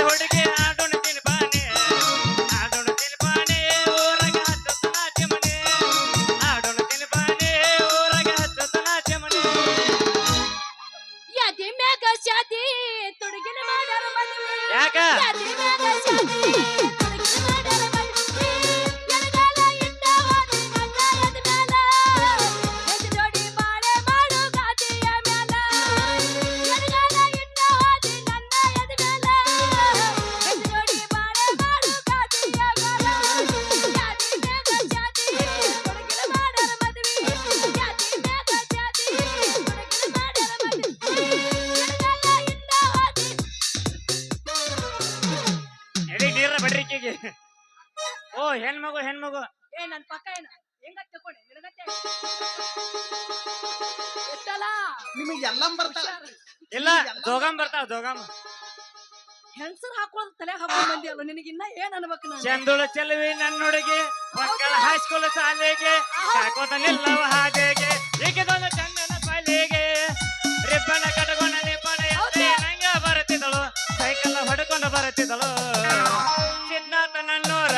ಅಲ್ಲಿ ಇಲ್ಲ ಜೋಗಮ್ ಬರ್ತಾವ ಜೋಗಮ್. ಹೆಂಗಸರ್ ಹಾಕೋದ್ ತಲೆ ಹಾಕೊಂಡ್ ಬಂದಿ ಅಲ್ಲ ನಿನಗೆ ಇನ್ನ ಏನ್ ಅನ್ಬೇಕು ನಾನು? ಚಂದುಳ ಚೆಲುವಿ ನನ್ನ ಹುಡುಗಿ ಮಕ್ಕಳ ಹೈಸ್ಕೂಲ್ ಶಾಲೆಗೆ ಸಾಕೋತ ನಿಲ್ಲವ ಹಾಗೆಗೆ. ಈಗಿದೊಂದು ಚಂದನ ಪಾಲಿಗೆ ರಿಬ್ಬನ ಕಟ್ಕೊಂಡ ನಿಬ್ಬನ ನಂಗ ಬರುತ್ತಿದ್ದಳು ಸೈಕಲ್ ಹೊಡ್ಕೊಂಡು ಬರುತ್ತಿದ್ದಳು. ಸಿದ್ನಾಥ ನನ್ನೂರ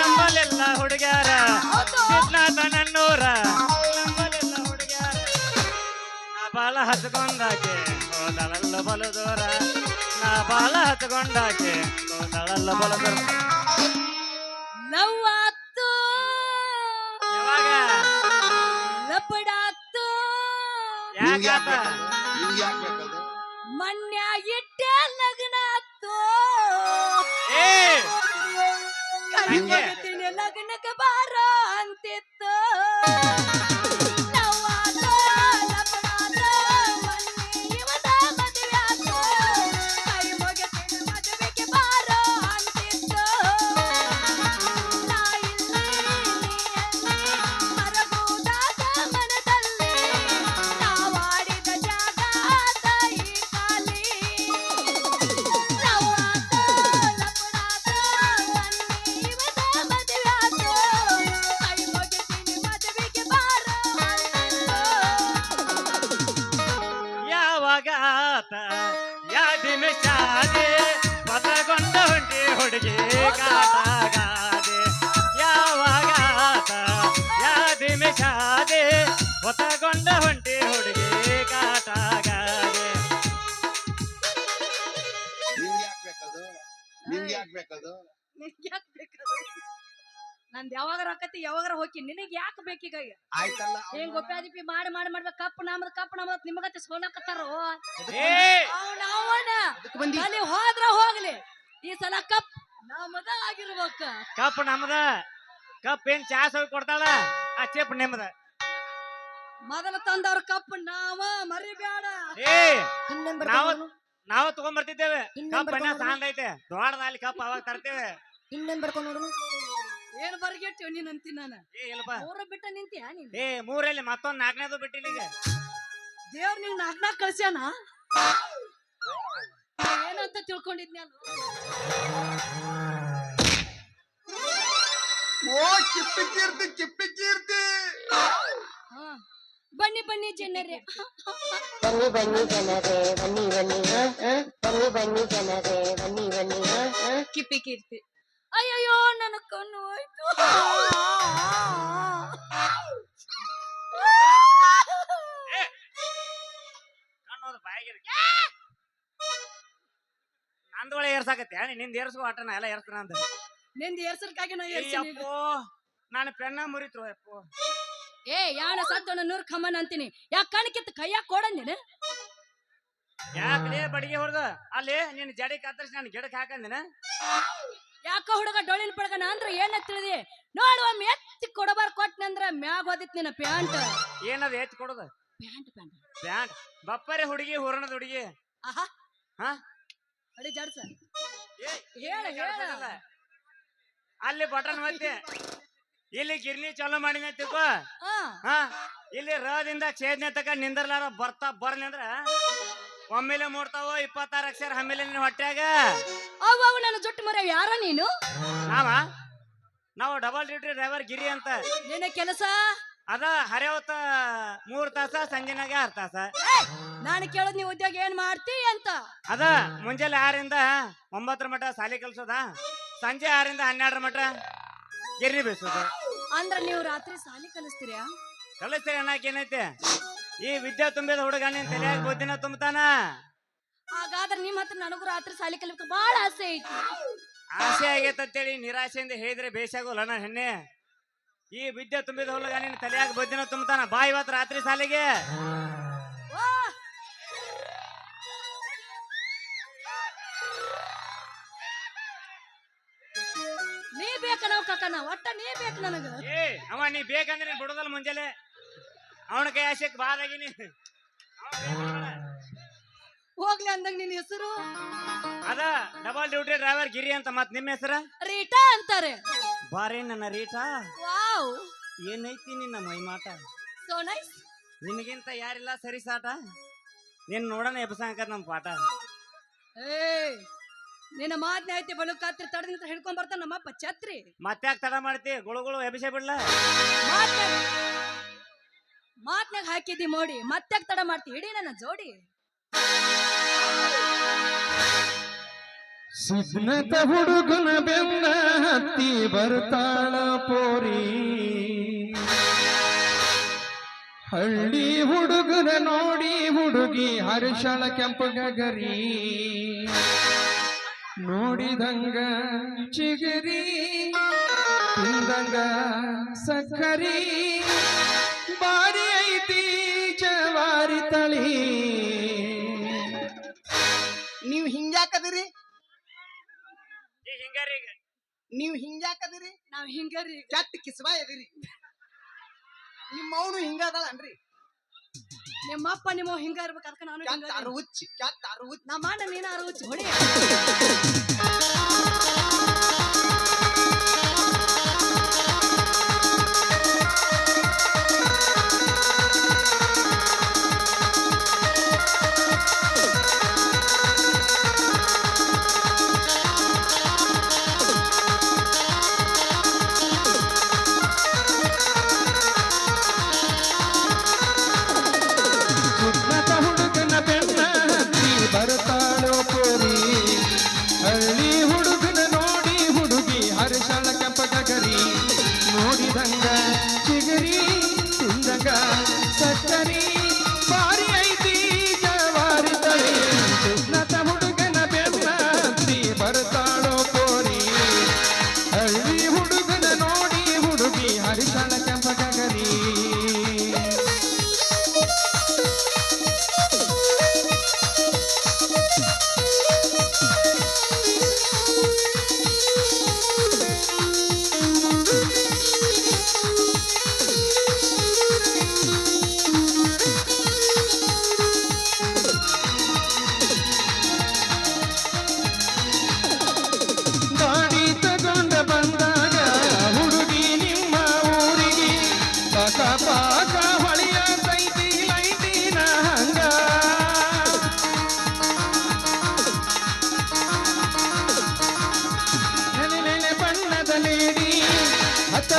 ನಂಬಲಿಲ್ಲ ಹುಡುಗ್ಯಾರ. ಸಿದ್ನಾಥ ನನ್ನೂರ ಬಾಳ ಹಚ್ಕೊಂಡಾಕೆ ಹೋದಳಲ್ಲ ಬಲು ದೂರ. ನಾ ಬಾಲ ಹಚ್ಕೊಂಡಾಕೆ ಹೋದಳಲ್ಲ ಬಲು ದೂರ. ಲವ್ ಆತು. ಯಾವಾಗ? ಲಪಡ ಆತ್ತು ನಿಮ್ಗೆ ಯಾಕ್ ಯಾಕಾತ? ನಿಮ್ಗೆ ಯಾಕ್ ಬೇಕದು? ಲಗ್ನ ಆತ್ತು ಏ ನಿಮ್ಗೆ? ಹೊತ್ತಗೊಂಡ ಹೊಂಟಿ ಹುಡುಗಿ ಕಾಟಾಗಾರೆ ನಿಮ್ಗೆ ಯಾಕ್ ಬೇಕದು? ನಿಮ್ಗೆ ಯಾಕ್ ಬೇಕದು? ಯಾಕೆ ಬೇಕದು? ನಂದ್ ಯಾವಾಗಾರ ಆಕತಿ ಯಾವಾಗಾರ ಹೋಗಿ ನಿನಗ್ ಯಾಕೆ ಬೇಕೀಗ ಆಯ್ತಲ್ಲ ಏನ್ ಗೊಪ್ಪಾದಿಪಿ ಮಾಡಿ ಮಾಡಿ ಮಾಡ್ಬೇಕು ಕಪ್ ನಾಮದ ಕಪ್ ನಾಮದ ನಿಮಗತ್ತೆ ಸೋಲಕತ್ತಾರೋ ಏ! ಅವನ ಅವನ? ಅಲ್ಲಿ ಹೋದ್ರ ಹೋಗ್ಲಿ. ಈ ಸಲ ಕಪ್ ನಮ್ಮದ ಆಗಿರ್ಬೇಕ. ಕಪ್ ನಮ್ದ. ಕಪ್ ಏನ್ ಚಾ ಸವಿ ಕೊಡ್ತಾಳ? ಆ ಚಿಪ್ ನಿಮ್ದ. ಮೊದಲ ತಂದವ್ರ ಕಪ್ ನಾವ ಮರಿಬೇಡ. ಏ ನಾವು ನಾವು ಕಪ್ ಅನ್ನ ಸಾಂದ್ ಐತೆ ದೊಡ್ಡದಲ್ಲಿ ಕಪ್ ಅವಾಗ ತರ್ತೇವೆ. ಇನ್ನೊಂದ್ ಬರ್ಕೊಂಡ್ ನೋಡು. ಏನ್ ಬರ್ಗೆಟ್ಟಿವ್ ನೀನ್ ಅಂತೀನಿ ನಾನು? ಏ ಇಲ್ಲಪ್ಪ. ಮೂರ ಬಿಟ್ಟ ನಿಂತೀಯ ನೀನ್? ಏ ಮೂರಲ್ಲಿ ಮತ್ತೊಂದ್ ನಾಲ್ಕನೇದು ಬಿಟ್ಟಿಲ್ಲ ಈಗ. ದೇವ್ರ ನಿಂಗ್ ನಾಕ್ ಕಳ್ಸ್ಯಾನ? ಏನಂತ ತಿಳ್ಕೊಂಡಿದ್ನಿ ನಾನು? ಓ ಕಿಪ್ಪಿ ಕೀರ್ತಿ ಕಿಪ್ಪಿ ಕೀರ್ತಿ. ಹಾ. ಬನ್ನಿ ಬನ್ನಿ ಜನರೇ ಬನ್ನಿ ಬನ್ನಿ ಜನರೇ ಬನ್ನಿ ಬನ್ನಿ. ಬನ್ನಿ ಬನ್ನಿ ಜನರೇ ಬನ್ನಿ ಬನ್ನಿ. ಕಿಪ್ಪಿ ಕೀರ್ತಿ ಅಯ್ಯಯ್ಯೋ ನನ್ನ ಕಣ್ಣು ಹೋಯ್ತು ನಂದೊಳೆ ಏರ್ಸಾಕತ್ತೆ ನಿಂದ ಏರ್ಸ್ಕೋ ಆಟನ ಎಲ್ಲ ಏರ್ಸ್ತಾನ ಅಂತ ನಿಂದ ಏರ್ಸಕ್ಕಾಗಿ ನಾ ಏ ಏರ್ಸಿನಿ ಈಗ. ಅಪ್ಪೋ ನಾನು ಪೆನ್ನ ಮುರಿತು ಅಪ್ಪೋ ಏ ಯಾಣ ಸತ್ತೋಣ ನೂರ್ ಖಮ್ಮನ್ ಅಂತೀನಿ. ಯಾಕ ಕಣಕಿತ್ ಕೈಯಾಗ ಕೊಡಂದಿನ ಯಾಕಲೇ ಬಡಿಗೆ ಹೊಡೆದ? ಅಲ್ಲಿ ನಿನ್ನ ಜಡಿ ಕತ್ತರಿಸಿ ನಾನು ಗಿಡಕ್ಕೆ ಹಾಕಂದಿನ? ಯಾಕ ಹುಡುಗ ಡೊಳಿನ ಪಡಗನ ಅಂದ್ರ ಏನ ತಿಳಿದಿ? ನೋಡು ಒಮ್ಮೆ ಎತ್ತಿ ಕೊಡಬಾರ್ ಕೊಟ್ನಂದ್ರ ಮ್ಯಾಗ ಓದಿತ್ ನಿನ್ನ ಪ್ಯಾಂಟ್. ಏನದು ಎತ್ತಿ ಕೊಡೋದು? Pant pant. ಪ್ಯಾಂಟ್. ಬಪ್ಪರೆ ಹುಡುಗಿ ಹೂರಣದ ಹುಡುಗಿ. ಆಹಾ. ಹಾ? ಅಡಿ ಜಡ್ಸ. ಹೇಳ, ಹೇಳ. ಅಲ್ಲಿ ಬಟನ್ ಮತ್ತೆ ಇಲ್ಲಿ ಗಿರ್ನಿ ಚಾಲೂ ಮಾಡಿನ ತಿಳ್ಕೊ ಹಾ. ಇಲ್ಲಿ ರದಿಂದ ಛೇದನೆ ತಕ ನಿಂದರ್ಲಾರ ಬರ್ತಾ ಬರ್ನಿ ಅಂದ್ರ ಒಮ್ಮೆಲೆ ಮೂಡ್ತಾವ ಇಪ್ಪತ್ತಾರು ಅಕ್ಷರ ಆಮೇಲೆ ನಿನ್ನ ಹೊಟ್ಟ್ಯಾಗ ಅವ್ ಅವ್ ನನ್ನ ಜುಟ್ಟು ಮರ ಯಾರ ನೀನು? ನಾವ? ನಾವು ಡಬಲ್ ಡ್ಯೂಟಿ ಡ್ರೈವರ್ ಗಿರಿ ಅಂತ. ನಿನ್ನ ಕೆಲಸ? ಅದ ಹರಿಯವತ್ತ ಮೂರ್ ತಾಸ ಸಂಜೆನಾಗ ಆರ್ ತಾಸ. ನಾನು ಕೇಳೋದ್ ನೀವು ಉದ್ಯೋಗ ಏನ್ ಮಾಡ್ತಿ ಅಂತ? ಅದ ಮುಂಜಾನೆ ಆರಿಂದ ಒಂಬತ್ತರ ಮಟ ಸಾಲಿ ಕಲ್ಸೋದ ಸಂಜೆ ಆರಿಂದ ಹನ್ನೆರಡರ ಮಟ ಗಿರ್ನಿ ಬೇಸೋದು. ಅಂದ್ರ ನೀವು ರಾತ್ರಿ ಸಾಲಿ ಕಲಿಸ್ತೀರಾ? ಕಲಿಸ್ತೀರಿ ಅನ್ನಕ್ ಏನೈತೆ? ಈ ವಿದ್ಯೆ ತುಂಬಿದ ಹುಡುಗ ನಿನ್ ತಲೆಯಾಗ ಬುದ್ಧಿನ ತುಂಬತಾನ? ಹಾಗಾದ್ರೆ ನಿಮ್ ಹತ್ರ ನನಗೂ ರಾತ್ರಿ ಸಾಲಿ ಕಲಿಬೇಕು ಬಹಳ ಆಸೆ ಐತಿ. ಆಸೆ ಆಗೈತೆ ಅಂತೇಳಿ ನಿರಾಶೆಯಿಂದ ಹೇಳಿದ್ರೆ ಬೇಸಾಗೋಲ್ಲ ನಾ ಹೆಣ್ಣೆ. ಈ ವಿದ್ಯೆ ತುಂಬಿದ ಹುಡುಗ ನಿನ್ ತಲೆಯಾಗ ಬುದ್ಧಿನ ತುಂಬತಾನ? ಬಾ ಇವತ್ತು ರಾತ್ರಿ ಸಾಲಿಗೆ ನೀ ಬೇಕ ನಾವು ಕಕ್ಕನ ಒಟ್ಟ ನೀ ಬೇಕು ನನಗ. ಏ ಅವ ನೀ ಬೇಕಂದ್ರೆ ನೀನ್ ಬಿಡೋದಲ್ಲ ಮುಂಜಾನೆ. ಅವನ ಕೈ ಆಶಕ್ ಬಾದಾಗಿನಿ ಹೋಗ್ಲಿ ಅಂದಂಗ ನಿನ್ ಹೆಸರು. ಅದ ಡಬಲ್ ಡ್ಯೂಟಿ ಡ್ರೈವರ್ ಗಿರಿ ಅಂತ ಮತ್ ನಿಮ್ಮ ಹೆಸರ? ರೀಟಾ ಅಂತಾರೆ. ಬಾರಿ ನನ್ನ ರೀಟಾ. ವಾವ್. ಏನೈತಿ ನಿನ್ನ ಮೈಮಾಟ ಸೋ ನೈಸ್ ನಿನಗಿಂತ ಯಾರಿಲ್ಲ ಸರಿ ಸಾಟ? ನಿನ್ ನೋಡೋಣ ಎಬ್ಸಂಕ ನಮ್ ಪಾಠ. ಏ ನಿನ್ನ ಮಾತ್ನ ಐತಿ ಬಳುಕಾತ್ರಿ ತಡದಿಂದ ಹಿಡ್ಕೊಂಡ್ ಬರ್ತಾನ ನಮ್ಮಪ್ಪ ಛತ್ರಿ. ಮತ್ತ್ಯಾಕ್ ತಡ ಮಾಡ್ತಿ? ಗುಳುಗುಳು ಎಬಿಸೆ ಬಿಡ್ಲ. ಮಾತ್ನಾಗ ಮಾತ್ನ್ಯಾಗ ಹಾಕಿದ್ದಿ ಮೋಡಿ ಮತ್ತ್ಯಾಕ್ ತಡ ಮಾಡ್ತಿ? ಇಡೀ ನನ್ನ ಜೋಡಿ. ಸಿದ್ನತ ಹುಡುಗನ ಬೆನ್ನ ಹತ್ತಿ ಬರ್ತಾಳ ಪೋರಿ. ಹಳ್ಳಿ ಹುಡುಗನ ನೋಡಿ ಹುಡುಗಿ ಹರ್ಷಳ ಕೆಂಪಗರಿ ನೋಡಿದಂಗ ಚಿಗರಿ ತಿಂದಂಗ ಸಕ್ಕರಿ. ಬಾರಿ ಐತಿ ಜವಾರಿ ತಳಿ. ನೀವು ಹಿಂಗ್ಯಾಕದಿರಿ ನೀವು ಹಿಂಗಾರಿ ಈಗ. ನೀವ್ ಹಿಂಗ್ಯಾಕದಿರಿ ನಾವು ಹಿಂಗರಿ ಕೆಟ್ಟ ಕಿಸ್ಬಾ ಎದಿರಿ ನಿಮ್ಮ ಅವನು ಹಿಂಗದಳನ್ರಿ. ನಿಮ್ಮಪ್ಪ ನಿಮ್ಮ ಹಿಂಗ ಇರ್ಬೇಕು ಅದಕ್ಕೆ ನಾನು ಹಿಂಗ ಹುಚ್ಚಿ ಅರುವುಚ್ಚಿ ನಮ್ಮ ಅಣ್ಣ ನೀನ ಅರವಚ್ಚಿ ಹೊಡಿ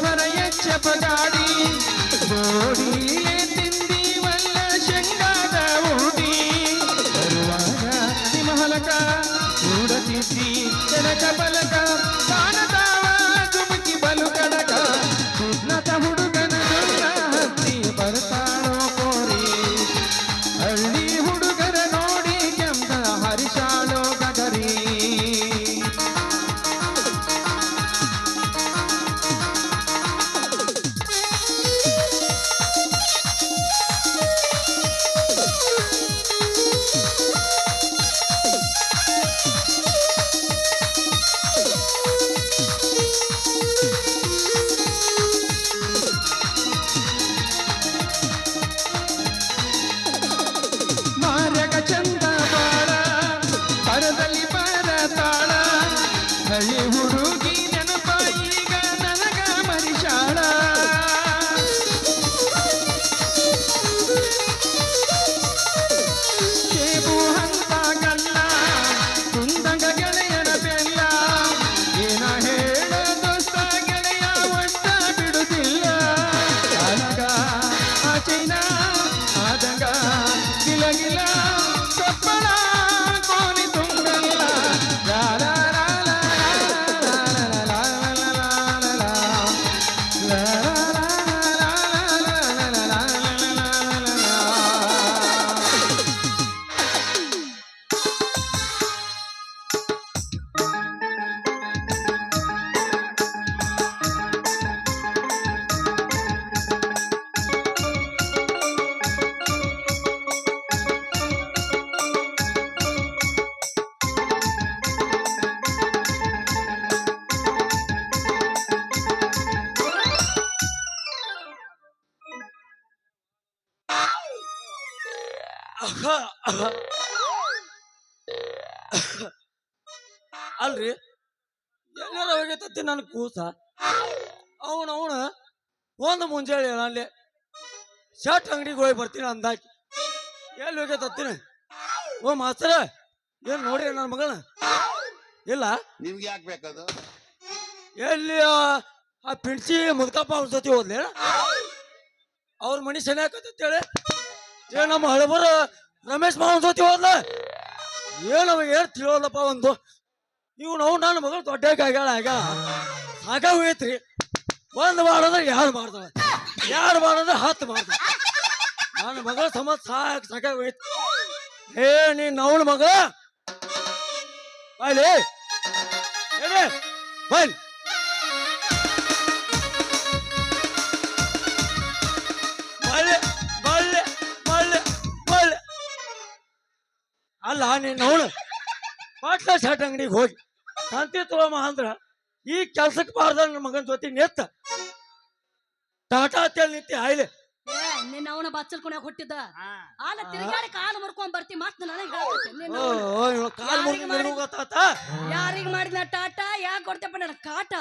ಹತ್ತಬರ ಎಚ್ಚಪ ಗಾಡಿ ಗೋಡಿಯೇ ಅಲ್ರಿ? ಎಲ್ಲಾರ ಹೋಗೈತತ್ತಿ ನನ್ನ ಕೂಸ? ಅವನ ಅವನ ಒಂದು ಮುಂಜಾನೆ ಅಲ್ಲಿ ಶರ್ಟ್ ಅಂಗಡಿಗೆ ಹೋಗಿ ಬರ್ತೀನಿ ಅಂದಾಕಿ ಎಲ್ಲಿ ಹೋಗೈತತ್ತೀನಿ ಓ ಮಾಸ್ತರ ಏನ್ ನೋಡ್ರಿ ನನ್ನ ಮಗಳ ಇಲ್ಲ. ನಿಮ್ಗೆ ಯಾಕೆ ಬೇಕದು? ಎಲ್ಲಿ ಆ ಪಿಂಚಿ ಮುದ್ಕಪ್ಪ ಅವ್ರ ಜೊತೆ ಹೋದ್ಲೇ. ಅವ್ರ ಮನಿ ಹೇಳಿ ಏ ನಮ್ಮ ಹಳಬರ ರಮೇಶ್ ಮಾವನ್ ಜೊತೆ ಹೋದ್ಲ. ಏನವ ಏನು ತಿಳಿಯೋಲ್ಲಪ್ಪ ಒಂದು. ಇವ್ ನಾವು ನನ್ನ ಮಗಳು ದೊಡ್ಡ ಆಗ್ಯಾಳ ಸಾಕಾಗ ಹೋಯ್ತ್ರಿ. ಒಂದು ಮಾಡಿದ್ರೆ ಯಾರು ಮಾಡ್ತಾಳ? ಯಾರು ಮಾಡಿದ್ರೆ ಹತ್ತು ಮಾಡ್ದ ನನ್ನ ಮಗಳ ಸಮಾಜ ಸಾಕು ಸಾಕಾಗ ಹೋಯ್ತು. ಏ, ನೀನ್ ನವಳ ಮಗಳ? ಬಾಯ್ಲಿ ಏನೇ? ಬಾಯ್ಲಿ ಅಲ್ಲ ನೀನು ಅವನು ಪಾಟ್ಲ ಶಾಟ್ ಅಂಗಡಿಗೆ ಹೋಗಿ ಶಾಂತಿ ತಗೊಮ್ಮ ಅಂದ್ರ ಈ ಕೆಲ್ಸಕ್ಕೆ ಬಾರ್ದ ನನ್ನ ಮಗನ ಜೊತೆ ನೆತ್ತ ಟಾಟಾ ತೇಲ್ ನಿಂತಿ ಆಯ್ಲೆ. ಏ ನಿನ್ನ ಅವನ ಬಚ್ಚಲ್ಕೊಣಕ್ ಹುಟ್ಟಿದ್ದ? ಹಾ. ಆಲ ತಿರುಗಾಡಿ ಕಾಲು ಮುರ್ಕೊಂಡ್ ಬರ್ತಿ ಮತ್ ನನಗೆ ಕಾಲ್ ಮಾಡಿ- ಗೊತ್ತಾತ? ಯಾರಿಗ್ ಮಾಡಿದ್ನ ಟಾಟಾ? ಯಾಕೆ ಕೊಡ್ತೇಪ್ಪ ನನ್ನ ಕಾಟ?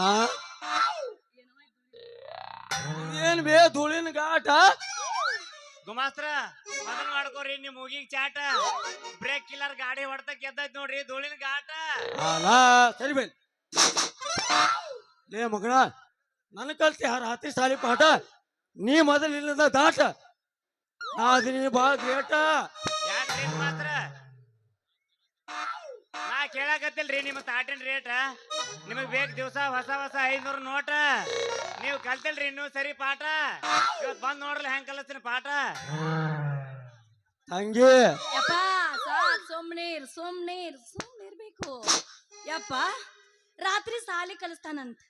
ಆ? ಏನ್ ಬೇ ಧೂಳಿನ ಗಾಟ? ಗುಮಾಸ್ತ್ರ ಮದನ್ ಮಾಡ್ಕೋರಿ ನಿಮ್ ಮುಗಿಗ್ ಚಾಟ. ಬ್ರೇಕ್ ಕಿಲ್ಲರ್ ಗಾಡಿ ಹೊಡ್ತ ಗೆದ್ದೈತ್ ನೋಡ್ರಿ ಧೂಳಿನ ಗಾಟ. ಸರಿ ಬೇಲ್ ಲೇ ಮಗನ ನನ್ನ ಕಲ್ತಿ ಹರ ಹತ್ತಿ ಸಾಲಿ ಪಾಠ? ನೀ ಮೊದಲು ಇಲ್ಲದ ದಾಟ. ನೀ ಬಾ ಗ್ರೇಟ. ಯಾಕ್ರಿ ಗುಮಾಸ್ತ್ರ? ನಾ ಕೇಳಾಕತ್ತಿಲ್ರಿ ನಿಮ್ಮ ತಾಟಿನ ರೇಟ್ ನಿಮಗ್ ಬೇಕ್ ದಿವಸ ಹೊಸ ಹೊಸ ಐನೂರು ನೋಟ. ನೀವು ಕಲ್ತಿಲ್ರಿ ಇನ್ನೂ ಸರಿ ಪಾಠ. ಇವತ್ ಬಂದ್ ನೋಡ್ರಿ ಹೆಂಗ್ ಕಲಿಸ್ತೀನಿ ಪಾಠ. ತಂಗಿ ಯಪ್ಪ ಸಾಕ್ ಸುಮ್ನೀರ್ ಸುಮ್ನೀರ್ ಸುಮ್ನಿರ್ಬೇಕು ಯಪ್ಪ ರಾತ್ರಿ ಸಾಲಿ ಕಲಿಸ್ತಾನಂತ.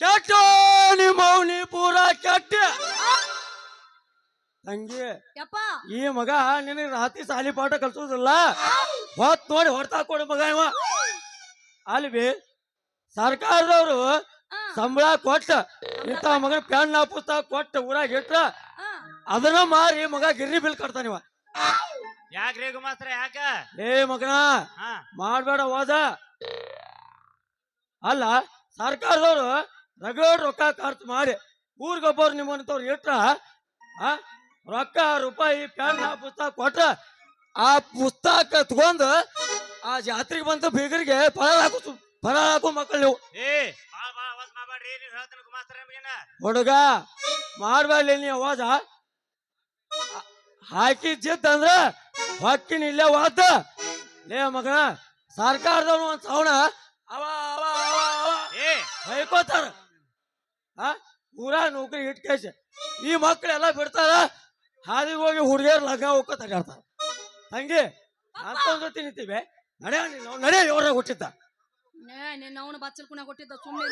ಕೆಟ್ಟ ನಿಮ್ಮ ಮೌನಿ ಪೂರ ಕೆಟ್ಟ. ತಂಗಿ ಯಪ್ಪ. ಈ ಮಗ ನಿನಗೆ ರಾತ್ರಿ ಸಾಲಿ ಪಾಠ ಕಲ್ಸೋದಿಲ್ಲ. ಹೊತ್ ನೋಡಿ ಹೊಡ್ತಾ ಕೊಡು ಮಗ ಇವ. ಅಲ್ಲಿ ಬಿ ಸರ್ಕಾರದವರು ಸಂಬಳ ಕೊಟ್ಟ ಇಂಥ ಮಗನ ಪೆನ್ನ ಪುಸ್ತಕ ಕೊಟ್ಟ ಊರಾಗ ಇಟ್ಟ ಅದನ್ನ ಮಾರಿ ಮಗ ಗಿರ್ರಿ ಬಿಲ್ ಕಟ್ತಾನ ಇವ. ಯಾಕ್ರಿ ಮಾತ್ರ ಯಾಕ? ಏ ಮಗನ ಮಾಡ್ಬೇಡ ಹೋದ. ಅಲ್ಲ ಸರ್ಕಾರದವರು ರಗಡ್ ರೊಕ್ಕ ಖರ್ಚು ಮಾಡಿ ಊರಿಗೊಬ್ಬರು ನಿಮ್ಮಂತವ್ರು ಇಟ್ಟ ಆ ರೊಕ್ಕ ರೂಪಾಯಿ ಪೆನ್ ಪುಸ್ತಕ ಕೊಟ್ಟ ಆ ಪುಸ್ತಕ ತಗೊಂಡು ಆ ಜಾತ್ರೆಗೆ ಬಂತು ಬೀಗರಿಗೆ ಫಲ ಹಾಕು ಫಲ ಹಾಕು ಮಕ್ಕಳು ನೀವು. ಏ ಬಾಳ ಬಾಳ ಅವಾಜ್ ಮಾಡ್ಬೇಡ್ರಿ ನೀವ್ ಹೇಳ್ತೀನಿ ಗುಮಾಸ್ತರ ನಿಮ್ಗೇನ ಹುಡುಗ ಮಾಡ್ಬೇಡಿ ನೀ ಅವಾಜ. ಹಾಕಿ ಜಿತ್ ಅಂದ್ರ ಹೊಕ್ಕಿನ ಇಲ್ಲೇ ವಾದ ಲೇ ಮಗನ ಸರ್ಕಾರದವನು ಒಂದ್ ಸವಣ ಅವ ಅವ ಅವ ಅವ. ಏ. ಹೊಯ್ಕೋತಾರ. ಆ ಊರ ನೌಕರಿ ಇಟ್ಕೇಶ ಈ ಮಕ್ಳೆಲ್ಲ ಬಿಡ್ತಾರ ಹಾದಿಗೆ ಹೋಗಿ ಹುಡುಗಿಯರ್ ಲಗ್ನ ಹೋಗ್ಕೋತ ತಗಾಡ್ತಾರ ಹಂಗೆ ಅಂತ ಜೊತೆ ನಿಂತೀವಿ ನಡೆ ನಡೆ ಇವ್ರಾಗ ಹುಟ್ಟಿದ್ದ. ಏ ನಿನ್ನ ಬಚ್ಚಲ್ ಬಚ್ಚಲ್ಕೊಣ ಕೊಟ್ಟಿದ್ದ ಸುಮ್ನೆ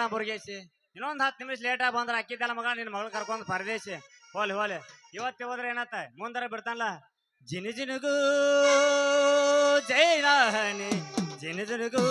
ಮಗನ ಬುರ್ಗೇಸಿ ಇನ್ನೊಂದ್ ಹತ್ತು ನಿಮಿಷ ಲೇಟ್ ಆಗಿ ಬಂದ್ರ ಅಕ್ಕಿದ್ದಲ್ಲ ಮಗ ನಿನ್ನ ಮಗಳು ಕರ್ಕೊಂಡ್ ಪರದೇಶಿ. ಹೋಲಿ ಹೋಲಿ. ಇವತ್ತು ಹೋದ್ರೆ ಏನತ್ತ? ಮುಂದರ ಬಿಡ್ತಾನಲ್ಲ? ಜಿನಿ, ಜಿನುಗೂ, ಜೈ ನಾಹನಿ. ಜಿನಿ, ಜಿನುಗು